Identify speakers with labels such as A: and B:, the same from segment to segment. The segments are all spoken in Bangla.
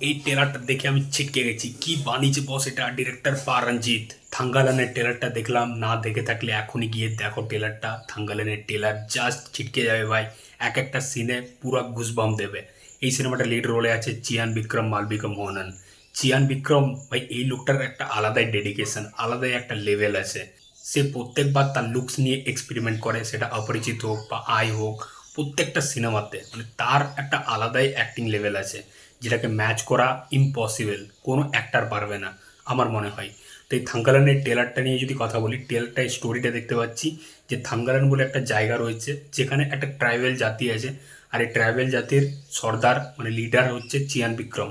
A: এই ট্রেলারটা দেখে আমি ছিটকে গেছি। কি বানিয়েছে বস এটা? ডিরেক্টর পারঞ্জিত থাঙ্গালানের ট্রেলারটা দেখলাম, না দেখে থাকলে এখনই গিয়ে দেখো ট্রেলারটা থাঙ্গালানের ট্রেলার জাস্ট ছিটকে যাবে ভাই। এক একটা সিনে পুরো গুজবাম দেবে। এই সিনেমাটা লিড রোলে আছে চিয়ান বিক্রম, মালবিকা মোহনন। চিয়ান বিক্রম, ভাই, এই লোকটার একটা আলাদাই ডেডিকেশন আলাদাই একটা লেভেল আছে। সে প্রত্যেকবার তার লুকস নিয়ে এক্সপেরিমেন্ট করে, সেটা অপরিচিত হোক বা আই হোক, প্রত্যেকটা সিনেমাতে মানে তার একটা আলাদাই অ্যাক্টিং লেভেল আছে। যেটাকে ম্যাচ করা ইম্পসিবল কোনো অ্যাক্টার পারবে না, আমার মনে হয়। তো এই থাঙ্গালানের টেলারটা নিয়ে যদি কথা বলি টেলারটা স্টোরিটা দেখতে পাচ্ছি যে থাঙ্গালান বলে একটা জায়গা রয়েছে, যেখানে একটা ট্রাইবেল জাতি আছে, আর এই ট্রাইবেল জাতির সর্দার মানে লিডার হচ্ছে চিয়ান বিক্রম।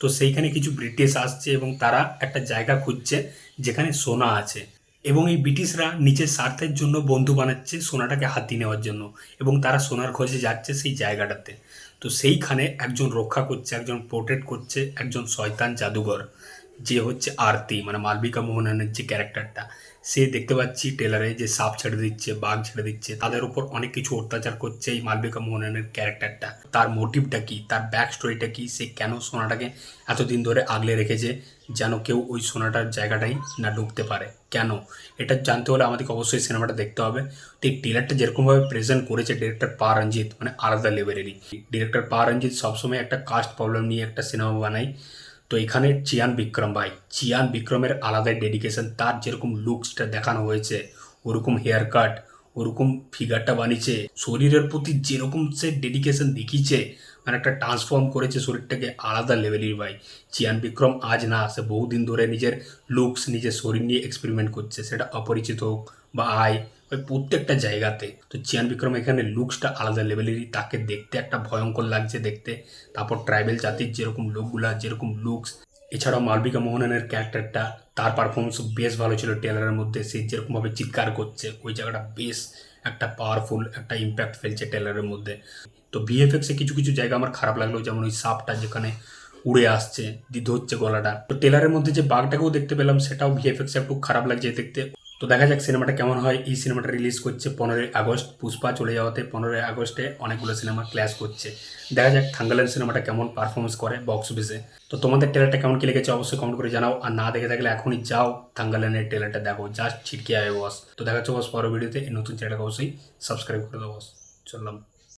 A: তো সেইখানে কিছু ব্রিটিশ আসছে এবং তারা একটা জায়গা খুঁজছে, যেখানে সোনা আছে। এবং এই ব্রিটিশরা নিজের স্বার্থের জন্য বন্ধু বানাচ্ছে সোনাটাকে হাতিয়ে নেওয়ার জন্য। এবং তারা সোনার খোঁজে যাচ্ছে সেই জায়গাটাতে। তো সেইখানে একজন রক্ষা করছে একজন প্রোটেক্ট করছে একজন শয়তান জাদুঘর। যে হচ্ছে আরতি মানে মালবিকা মোহনানের যে ক্যারেক্টারটা, সে দেখতে পাচ্ছি টেলারে যে সাপ ছেড়ে দিচ্ছে, বাঘ ছেড়ে দিচ্ছে, তাদের উপর অনেক কিছু অত্যাচার করছে এই মালবিকা মোহনানের ক্যারেক্টারটা। তার মোটিভটা কি? তার ব্যাক স্টোরিটা কি? সে কেন সোনাটাকে এতদিন ধরে আগলে রেখেছে যেন কেউ ওই সোনাটার জায়গাটাই না ঢুকতে পারে? কেন? এটা জানতে হলে আমাদেরকে অবশ্যই সিনেমাটা দেখতে হবে। তো এই টেলারটা যেরকমভাবে প্রেজেন্ট করেছে ডিরেক্টর পা রঞ্জিত মানে আলাদা লেভেলেরই ডিরেক্টর পা রঞ্জিত সবসময় একটা কাস্ট প্রবলেম নিয়ে একটা সিনেমা বানায়। তো এখানে চিয়ান বিক্রম ভাই। চিয়ান বিক্রমের আলাদাই ডেডিকেশন তার যেরকম লুকসটা দেখানো হয়েছে, ওরকম হেয়ার কাট ওরকম ফিগারটা বানিয়েছে, শরীরের প্রতি যেরকম সে ডেডিকেশন দেখিয়েছে মানে একটা ট্রান্সফর্ম করেছে শরীরটাকে আলাদা লেভেলের ভাই। চিয়ান বিক্রম আজ না, সে বহুদিন ধরে নিজের লুকস নিজের শরীর নিয়ে এক্সপেরিমেন্ট করছে, সেটা অপরিচিত হোক বা আয়, ওই প্রত্যেকটা জায়গাতে। তো চিয়ান বিক্রম এখানে লুকসটা আলাদা লেভেলেরই তাকে দেখতে একটা ভয়ঙ্কর লাগছে দেখতে। তারপর ট্রাইবেল জাতির যেরকম লোকগুলা যেরকম লুকস এছাড়াও মালবিকা মোহনানের ক্যারেক্টারটা, তার পারফরমেন্স বেশ ভালো ছিল টেলারের মধ্যে। সে যেরকমভাবে চিৎকার করছে, ওই জায়গাটা বেশ একটা পাওয়ারফুল একটা ইম্প্যাক্ট ফেলছে টেলারের মধ্যে। তো ভিএফএক্সে কিছু কিছু জায়গা আমার খারাপ লাগল, যেমন ওই সাপটা যেখানে উড়ে আসছে দিতে হচ্ছে গলাটা। তো টেলারের মধ্যে যে বাঘটাকেও দেখতে পেলাম, সেটাও ভিএফএক্সে একটু খারাপ লাগছে দেখতে। তো দেখা যাক সিনেমাটা কেমন হয়। এই সিনেমাটা রিলিজ করছে পনেরোই আগস্ট। পুষ্পা চলে যাওয়াতে পনেরোই আগস্টে অনেকগুলো সিনেমা ক্ল্যাশ করছে। দেখা যাক থাঙ্গালেন সিনেমাটা কেমন পারফরমেন্স করে বক্স অফিসে তো তোমাদের ট্রেলারটা কেমন কি লেগেছে অবশ্যই কমেন্ট করে জানাও। আর না দেখে থাকলে এখনই যাও থাঙ্গালেনের ট্রেলারটা দেখো। জাস্ট ছিটকে আয় বস তো দেখা যাচ্ছে বস পরের ভিডিওতে নতুন চ্যানেলটাকে অবশ্যই সাবস্ক্রাইব করে দেবো বস চললাম।